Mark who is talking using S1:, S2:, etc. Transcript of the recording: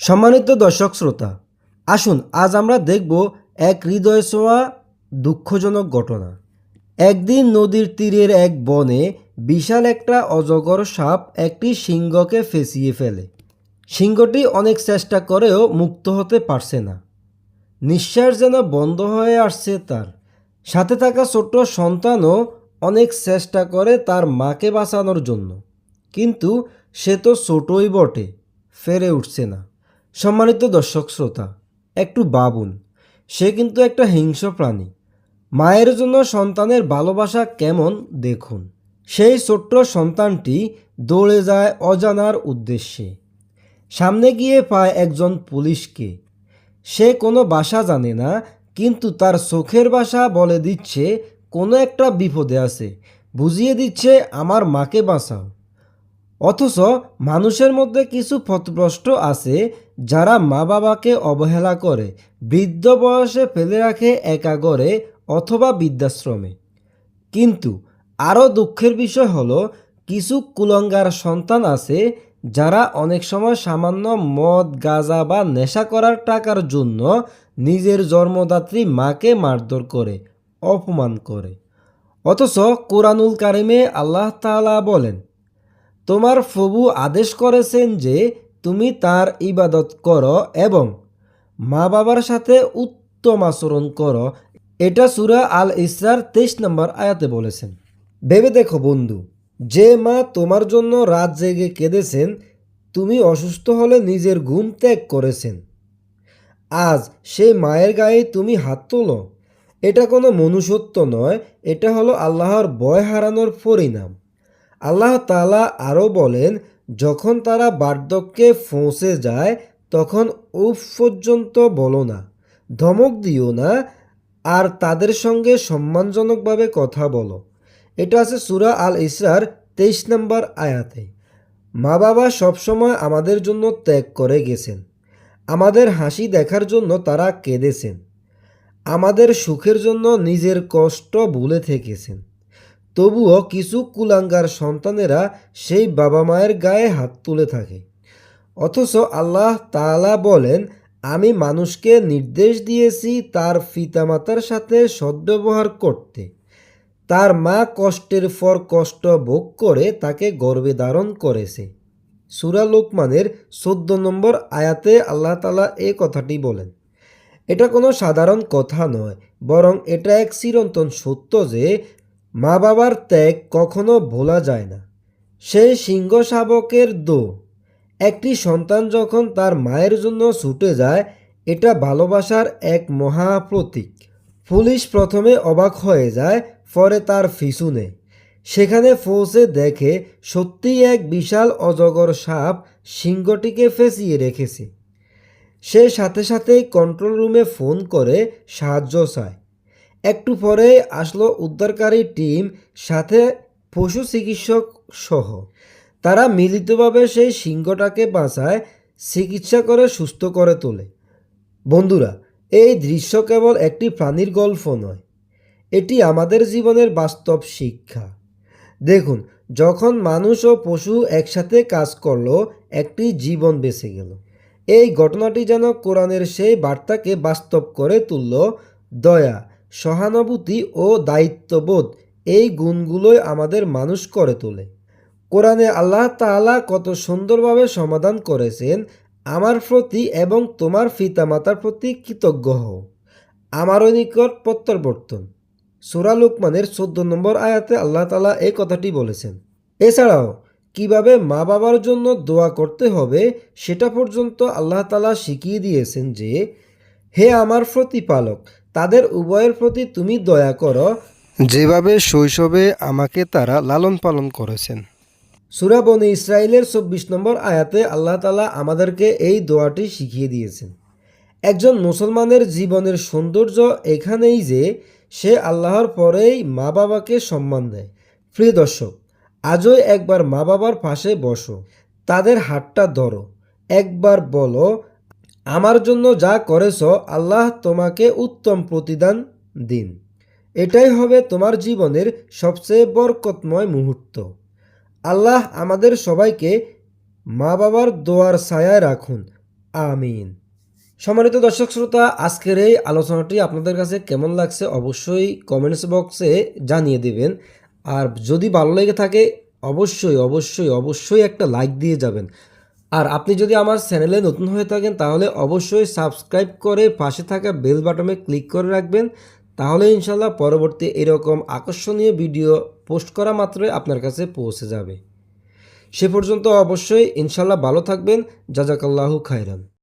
S1: সম্মানিত দর্শক শ্রোতা, আসুন আজ আমরা দেখব এক হৃদয় ছোঁয়া দুঃখজনক ঘটনা। একদিন নদীর তীরের এক বনে বিশাল একটা অজগর সাপ একটি সিংহকে ফেঁসিয়ে ফেলে। সিংহটি অনেক চেষ্টা করেও মুক্ত হতে পারছে না। নিঃশ্বাস যেন বন্ধ হয়ে আসছে তার। সাথে থাকা ছোট্ট সন্তানও অনেক চেষ্টা করে তার মাকে বাঁচানোর জন্য। কিন্তু সে তো ছোটই বটে, ফেরে উঠছে না। সম্মানিত দর্শক শ্রোতা, একটু বাবুন সে কিন্তু একটা হিংস্র প্রাণী। মায়ের জন্য সন্তানের ভালোবাসা কেমন দেখুন। সেই ছোট্ট সন্তানটি দৌড়ে যায় অজানার উদ্দেশ্যে। সামনে গিয়ে পায় একজন পুলিশকে। সে কোনো বাসা জানে না, কিন্তু তার চোখের বাসা বলে দিচ্ছে, কোনো একটা বিপদে আছে। বুঝিয়ে দিচ্ছে, আমার মাকে বাঁচাও। অথচ মানুষের মধ্যে কিছু পথভ্রষ্ট আছে যারা মা বাবাকে অবহেলা করে, বৃদ্ধ বয়সে ফেলে রাখে একাগরে অথবা বৃদ্ধাশ্রমে। কিন্তু আরও দুঃখের বিষয় হলো, কিছু কুলঙ্গার সন্তান আছে যারা অনেক সময় সামান্য মদ, গাঁজা বা নেশা করার টাকার জন্য নিজের জন্মদাত্রী মাকে মারধর করে, অপমান করে। অথচ কোরআনুল কারিমে আল্লাহ তাআলা বলেন তোমার প্রভু আদেশ করেছেন যে তুমি তার ইবাদত করো এবং মা বাবার সাথে উত্তম আচরণ করো। এটা সুরা আল ইসরার তেইশ নম্বর আয়াতে বলেছেন। ভেবে দেখো বন্ধু, যে মা তোমার জন্য রাত জেগে কেঁদেছেন, তুমি অসুস্থ হলে নিজের ঘুম ত্যাগ করেছেন। আজ সেই মায়ের গায়ে তুমি হাত তোলো। এটা কোনো মনুষ্যত্ব নয়, এটা হলো আল্লাহর বয় হারানোর পরিণাম। আল্লাহ তালা আরও বলেন, যখন তারা বার্ধক্যে পৌঁছে যায়, তখন উফ পর্যন্ত বলো না, ধমক দিও না, আর তাদের সঙ্গে সম্মানজনকভাবে কথা বলো। এটা আছে সুরা আল ইসরার তেইশ নম্বর আয়াতে। মা বাবা সবসময় আমাদের জন্য ত্যাগ করে গেছেন। আমাদের হাসি দেখার জন্য তারা কেঁদেছেন। আমাদের সুখের জন্য নিজের কষ্ট ভুলে থেকেছেন। তবুও কিছু কুলাঙ্গার সন্তানেরা সেই বাবা মায়ের গায়ে হাত তুলে থাকে। অথচ আল্লাহ তাআলা বলেন, আমি মানুষকে নির্দেশ দিয়েছি তার পিতামাতার সাথে সদ্ব্যবহার করতে। তার মা কষ্টের পর কষ্ট ভোগ করে তাকে গর্বে ধারণ করেছে। সুরা লোকমানের চোদ্দ নম্বর আয়াতে আল্লাহ তালা এ কথাটি বলেন, এটা কোনো সাধারণ কথা নয়, বরং এটা এক চিরন্তন সত্য যে মা বাবার ত্যাগ কখনো ভোলা যায় না। সেই সিংহ শাবকের দো। একটি সন্তান যখন তার মায়ের জন্য ছুটে যায়, এটা ভালোবাসার এক মহা প্রতীক। পুলিশ প্রথমে অবাক হয়ে যায়, পরে তার ফিসু নেয় সেখানে পৌঁছে দেখে সত্যিই এক বিশাল অজগর সাপ সিংহটিকে ফেঁসিয়ে রেখেছে। সে সাথে সাথেই কন্ট্রোল রুমে ফোন করে সাহায্য চায়। একটু পরে আসলো উদ্ধারকারী টিম, সাথে পশু চিকিৎসক সহ। তারা মিলিতভাবে সেই সিংহটাকে বাঁচায়, চিকিৎসা করে সুস্থ করে তোলে। বন্ধুরা, এই দৃশ্য কেবল একটি প্রাণীর গল্প নয়, এটি আমাদের জীবনের বাস্তব শিক্ষা। দেখুন, যখন মানুষ ও পশু একসাথে কাজ করল, একটি জীবন বেঁচে গেল। এই ঘটনাটি যেন কোরআনের সেই বার্তাকে বাস্তব করে তুলল, দয়া সহানুভূতি ও দায়িত্ববোধ এই গুণগুলোই আমাদের মানুষ করে তোলে। কোরআনে আল্লাহ তাআলা কত সুন্দরভাবে সমাধান করেছেন, আমার প্রতি এবং তোমার পিতামাতার প্রতি কৃতজ্ঞ হও। আমারও নিকট প্রত্যাবর্তন সুরা লোকমানের চোদ্দ নম্বর আয়াতে আল্লাহ তালা এই কথাটি বলেছেন, এছাড়াও কীভাবে মা বাবার জন্য দোয়া করতে হবে সেটা পর্যন্ত আল্লাহ তালা শিখিয়ে দিয়েছেন যে, হে আমার প্রতিপালক তাদের উভয়ের প্রতি তুমি দয়া করো।
S2: যেভাবে শৈশবে আমাকে তারা লালন পালন করেছেন।
S1: সুরাবনী ইসরায়েলের চব্বিশ নম্বর আয়াতে আল্লাহ তালা আমাদেরকে এই দোয়াটি শিখিয়ে দিয়েছেন। একজন মুসলমানের জীবনের সৌন্দর্য এখানেই যে সে আল্লাহর পরেই মা বাবাকে সম্মান দেয়। প্রিয় দর্শক আজও একবার মা বাবার পাশে বসো। তাদের হাতটা ধরো। একবার বলো আমার জন্য যা করেছ, আল্লাহ তোমাকে উত্তম প্রতিদান দিন। এটাই হবে তোমার জীবনের সবচেয়ে বরকতময় মুহূর্ত। আল্লাহ আমাদের সবাইকে মা বাবার দোয়ার ছায়ায় রাখুন। আমিন। সম্মানিত দর্শক শ্রোতা, আজকের এই আলোচনাটি আপনাদের কাছে কেমন লাগছে অবশ্যই কমেন্টস বক্সে জানিয়ে দিবেন। আর যদি ভালো লেগে থাকে, অবশ্যই অবশ্যই অবশ্যই একটা লাইক দিয়ে যাবেন। আর আপনি যদি আমার চ্যানেলে নতুন হয়ে থাকেন, তাহলে অবশ্যই সাবস্ক্রাইব করে পাশে থাকা বেল বাটনে ক্লিক করে রাখবেন। তাহলে ইনশাল্লাহ পরবর্তী এরকম আকর্ষণীয় ভিডিও পোস্ট করা মাত্রই আপনার কাছে পৌঁছে যাবে। সে পর্যন্ত অবশ্যই ইনশাল্লাহ ভালো থাকবেন। জাজাকাল্লাহু খায়রান।